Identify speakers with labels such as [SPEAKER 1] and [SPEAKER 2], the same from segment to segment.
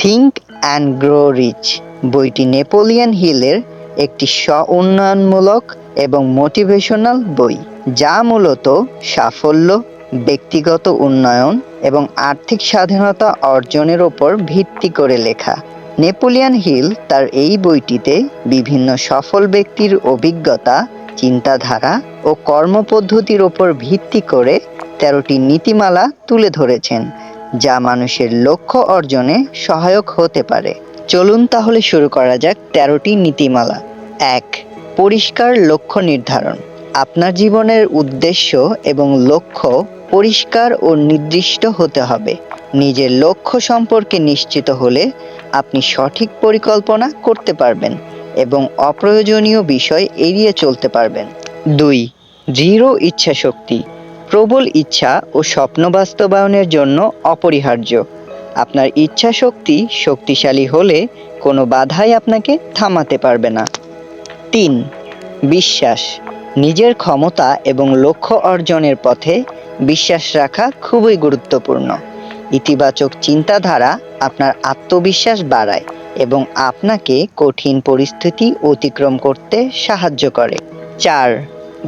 [SPEAKER 1] Think and grow rich. বইটি Napoleon হিলের একটি স্ব উন্নয়নমূলক এবং মোটিভেশনাল বই, যা মূলত সাফল্য, ব্যক্তিগত উন্নয়ন এবং আর্থিক স্বাধীনতা অর্জনের ওপর ভিত্তি করে লেখা। নেপোলিয়ান হিল তার এই বইটিতে বিভিন্ন সফল ব্যক্তির অভিজ্ঞতা, চিন্তাধারা ও কর্মপদ্ধতির ওপর ভিত্তি করে তেরোটি নীতিমালা তুলে ধরেছেন। যা মানুষের লক্ষ্য অর্জনে সহায়ক হতে পারে। চলুন তাহলে শুরু করা যাক তেরোটি নীতিমালা। এক, পরিষ্কার লক্ষ্য নির্ধারণ। আপনার জীবনের উদ্দেশ্য এবং লক্ষ্য পরিষ্কার ও নির্দিষ্ট হতে হবে। নিজের লক্ষ্য সম্পর্কে নিশ্চিত হলে আপনি সঠিক পরিকল্পনা করতে পারবেন এবং অপ্রয়োজনীয় বিষয় এড়িয়ে চলতে পারবেন। দুই, দৃঢ় ইচ্ছাশক্তি। প্রবল ইচ্ছা ও স্বপ্ন বাস্তবায়নের জন্য অপরিহার্য। আপনার ইচ্ছা শক্তি শক্তিশালী হলে কোনো বাধাই আপনাকে থামাতে পারবে না। তিন, বিশ্বাস। নিজের ক্ষমতা এবং লক্ষ্য অর্জনের পথে বিশ্বাস রাখা খুবই গুরুত্বপূর্ণ। ইতিবাচক চিন্তাধারা আপনার আত্মবিশ্বাস বাড়ায় এবং আপনাকে কঠিন পরিস্থিতি অতিক্রম করতে সাহায্য করে। চার,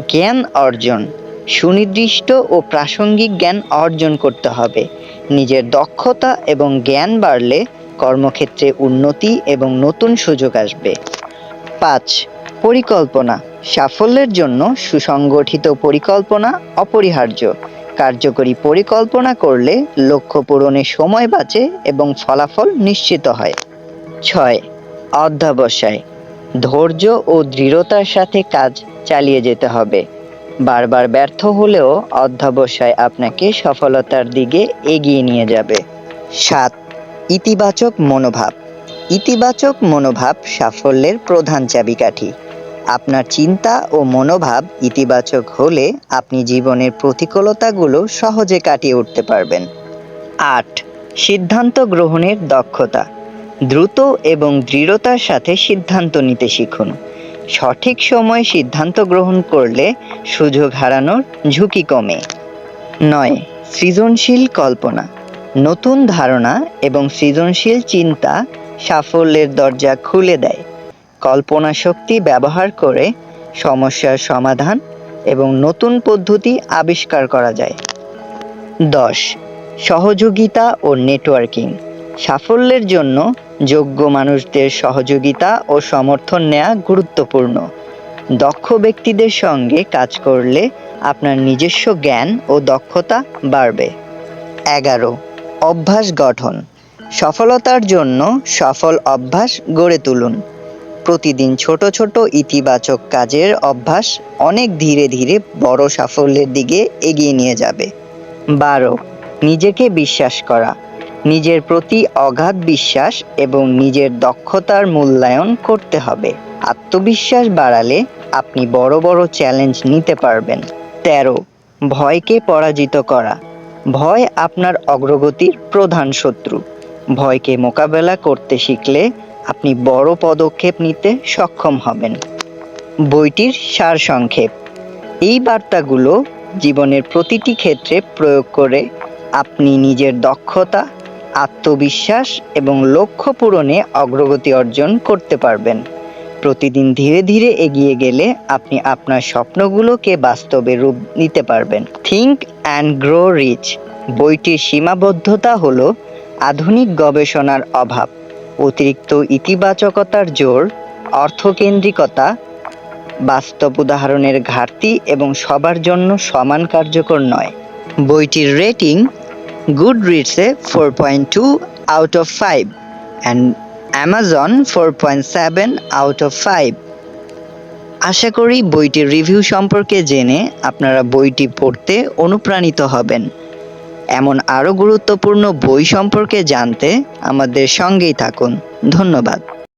[SPEAKER 1] জ্ঞান অর্জন। সুনির্দিষ্ট ও প্রাসঙ্গিক জ্ঞান অর্জন করতে হবে। নিজের দক্ষতা এবং জ্ঞান বাড়লে কর্মক্ষেত্রে উন্নতি এবং নতুন সুযোগ আসবে। পাঁচ, পরিকল্পনা। সাফল্যের জন্য সুসংগঠিত পরিকল্পনা অপরিহার্য। কার্যকরী পরিকল্পনা করলে লক্ষ্য পূরণে সময় বাঁচে এবং ফলাফল নিশ্চিত হয়। ছয়, অধ্যাবসায়। ধৈর্য ও দৃঢ়তার সাথে কাজ চালিয়ে যেতে হবে। বারবার ব্যর্থ হলেও অধ্যবসায় আপনাকে সফলতার দিকে এগিয়ে নিয়ে যাবে। সাত, ইতিবাচক মনোভাব। ইতিবাচক মনোভাব সাফল্যের প্রধান চাবিকাঠি। আপনার চিন্তা ও মনোভাব ইতিবাচক হলে আপনি জীবনের প্রতিকূলতাগুলো সহজে কাটিয়ে উঠতে পারবেন। আট, সিদ্ধান্ত গ্রহণের দক্ষতা। দ্রুত এবং দৃঢ়তার সাথে সিদ্ধান্ত নিতে শিখুন। সঠিক সময়ে সিদ্ধান্ত গ্রহণ করলে সুযোগ হারানোর ঝুঁকি কমে। নয়, সৃজনশীল কল্পনা। নতুন ধারণা এবং সৃজনশীল চিন্তা সাফল্যের দরজা খুলে দেয়। কল্পনা শক্তি ব্যবহার করে সমস্যার সমাধান এবং নতুন পদ্ধতি আবিষ্কার করা যায়। দশ, সহযোগিতা ও নেটওয়ার্কিং। সাফল্যের জন্য যোগ্য মানুষদের সহযোগিতা ও সমর্থন নেওয়া গুরুত্বপূর্ণ। দক্ষ ব্যক্তিদের সঙ্গে কাজ করলে আপনার নিজস্ব জ্ঞান ও দক্ষতা বাড়বে। এগারো, অভ্যাস গঠন। সফলতার জন্য সফল অভ্যাস গড়ে তুলুন। প্রতিদিন ছোট ছোট ইতিবাচক কাজের অভ্যাস অনেক ধীরে ধীরে বড় সাফল্যের দিকে এগিয়ে নিয়ে যাবে। বারো, নিজেকে বিশ্বাস করা। নিজের প্রতি অগাধ বিশ্বাস এবং নিজের দক্ষতার মূল্যায়ন করতে হবে। আত্মবিশ্বাস বাড়ালে আপনি বড় বড় চ্যালেঞ্জ নিতে পারবেন। তেরো, ভয়কে পরাজিত করা। ভয় আপনার অগ্রগতির প্রধান শত্রু। ভয়কে মোকাবেলা করতে শিখলে আপনি বড় পদক্ষেপ নিতে সক্ষম হবেন। বইটির সারসংক্ষেপ এই বার্তাগুলো জীবনের প্রতিটি ক্ষেত্রে প্রয়োগ করে আপনি নিজের দক্ষতা আত্মবিশ্বাস এবং লক্ষ্য পূরণে অগ্রগতি অর্জন করতে পারবেন। প্রতিদিন ধীরে ধীরে এগিয়ে গেলে আপনি আপনার স্বপ্নগুলোকে বাস্তবে রূপ নিতে পারবেন। থিঙ্ক অ্যান্ড গ্রো রিচ বইটির সীমাবদ্ধতা হল আধুনিক গবেষণার অভাব, অতিরিক্ত ইতিবাচকতার জোর, অর্থকেন্দ্রিকতা, বাস্তব উদাহরণের ঘাটতি এবং সবার জন্য সমান কার্যকর নয়। বইটির রেটিং গুড রিডসে four point two out of five and Amazon four point seven out of five আশা করি বইটির রিভিউ সম্পর্কে জেনে আপনারা বইটি পড়তে অনুপ্রাণিত হবেন। এমন আরও গুরুত্বপূর্ণ বই সম্পর্কে জানতে আমাদের সঙ্গেই থাকুন। ধন্যবাদ।